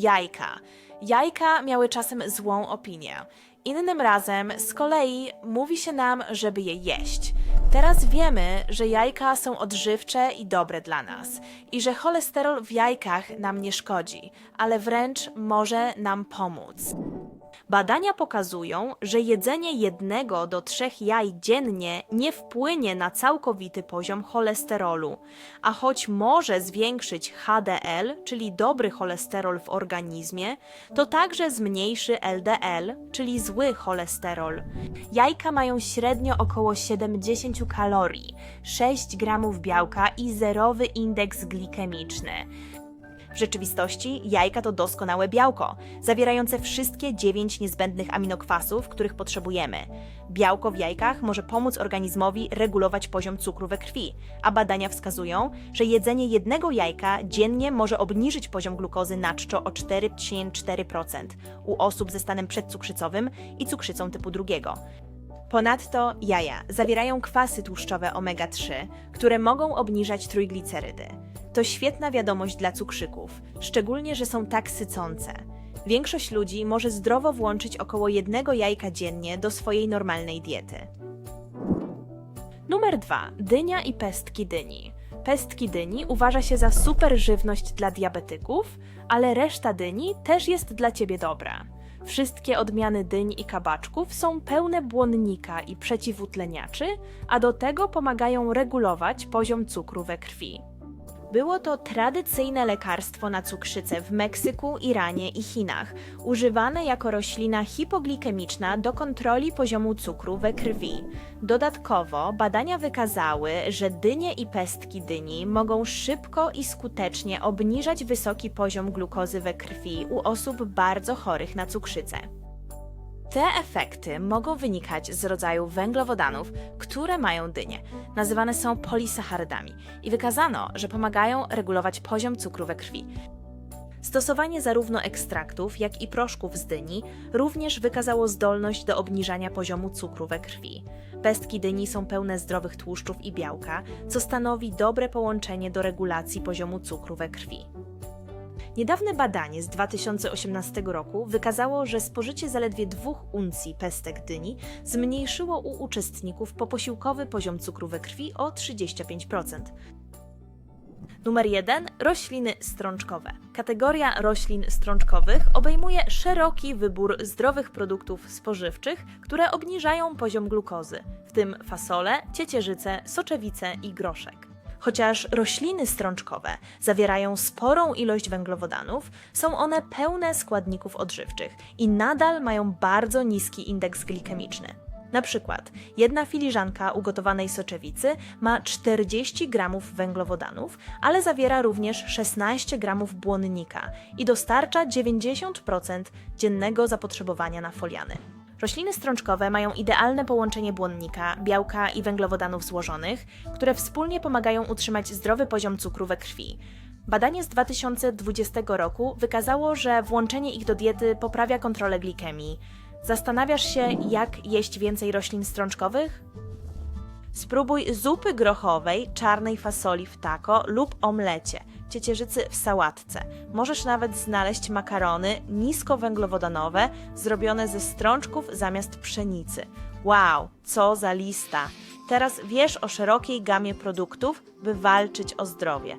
jajka. Jajka miały czasem złą opinię. Innym razem z kolei mówi się nam, żeby je jeść. Teraz wiemy, że jajka są odżywcze i dobre dla nas i że cholesterol w jajkach nam nie szkodzi, ale wręcz może nam pomóc. Badania pokazują, że jedzenie jednego do trzech jaj dziennie nie wpłynie na całkowity poziom cholesterolu, a choć może zwiększyć HDL, czyli dobry cholesterol w organizmie, to także zmniejszy LDL, czyli zły cholesterol. Jajka mają średnio około 70 kalorii, 6 gramów białka i zerowy indeks glikemiczny. W rzeczywistości jajka to doskonałe białko, zawierające wszystkie dziewięć niezbędnych aminokwasów, których potrzebujemy. Białko w jajkach może pomóc organizmowi regulować poziom cukru we krwi, a badania wskazują, że jedzenie jednego jajka dziennie może obniżyć poziom glukozy na czczo o 4,4% u osób ze stanem przedcukrzycowym i cukrzycą typu drugiego. Ponadto jaja zawierają kwasy tłuszczowe omega-3, które mogą obniżać trójglicerydy. To świetna wiadomość dla cukrzyków, szczególnie, że są tak sycące. Większość ludzi może zdrowo włączyć około jednego jajka dziennie do swojej normalnej diety. Numer 2. Dynia i pestki dyni. Pestki dyni uważa się za super żywność dla diabetyków, ale reszta dyni też jest dla ciebie dobra. Wszystkie odmiany dyń i kabaczków są pełne błonnika i przeciwutleniaczy, a do tego pomagają regulować poziom cukru we krwi. Było to tradycyjne lekarstwo na cukrzycę w Meksyku, Iranie i Chinach, używane jako roślina hipoglikemiczna do kontroli poziomu cukru we krwi. Dodatkowo badania wykazały, że dynie i pestki dyni mogą szybko i skutecznie obniżać wysoki poziom glukozy we krwi u osób bardzo chorych na cukrzycę. Te efekty mogą wynikać z rodzaju węglowodanów, które mają dynie. Nazywane są polisacharydami i wykazano, że pomagają regulować poziom cukru we krwi. Stosowanie zarówno ekstraktów, jak i proszków z dyni również wykazało zdolność do obniżania poziomu cukru we krwi. Pestki dyni są pełne zdrowych tłuszczów i białka, co stanowi dobre połączenie do regulacji poziomu cukru we krwi. Niedawne badanie z 2018 roku wykazało, że spożycie zaledwie dwóch uncji pestek dyni zmniejszyło u uczestników poposiłkowy poziom cukru we krwi o 35%. Numer 1. Rośliny strączkowe. Kategoria roślin strączkowych obejmuje szeroki wybór zdrowych produktów spożywczych, które obniżają poziom glukozy, w tym fasole, ciecierzyce, soczewice i groszek. Chociaż rośliny strączkowe zawierają sporą ilość węglowodanów, są one pełne składników odżywczych i nadal mają bardzo niski indeks glikemiczny. Na przykład jedna filiżanka ugotowanej soczewicy ma 40 gramów węglowodanów, ale zawiera również 16 gramów błonnika i dostarcza 90% dziennego zapotrzebowania na foliany. Rośliny strączkowe mają idealne połączenie błonnika, białka i węglowodanów złożonych, które wspólnie pomagają utrzymać zdrowy poziom cukru we krwi. Badanie z 2020 roku wykazało, że włączenie ich do diety poprawia kontrolę glikemii. Zastanawiasz się, jak jeść więcej roślin strączkowych? Spróbuj zupy grochowej, czarnej fasoli w taco lub omlecie, ciecierzycy w sałatce. Możesz nawet znaleźć makarony niskowęglowodanowe zrobione ze strączków zamiast pszenicy. Wow, co za lista! Teraz wiesz o szerokiej gamie produktów, by walczyć o zdrowie.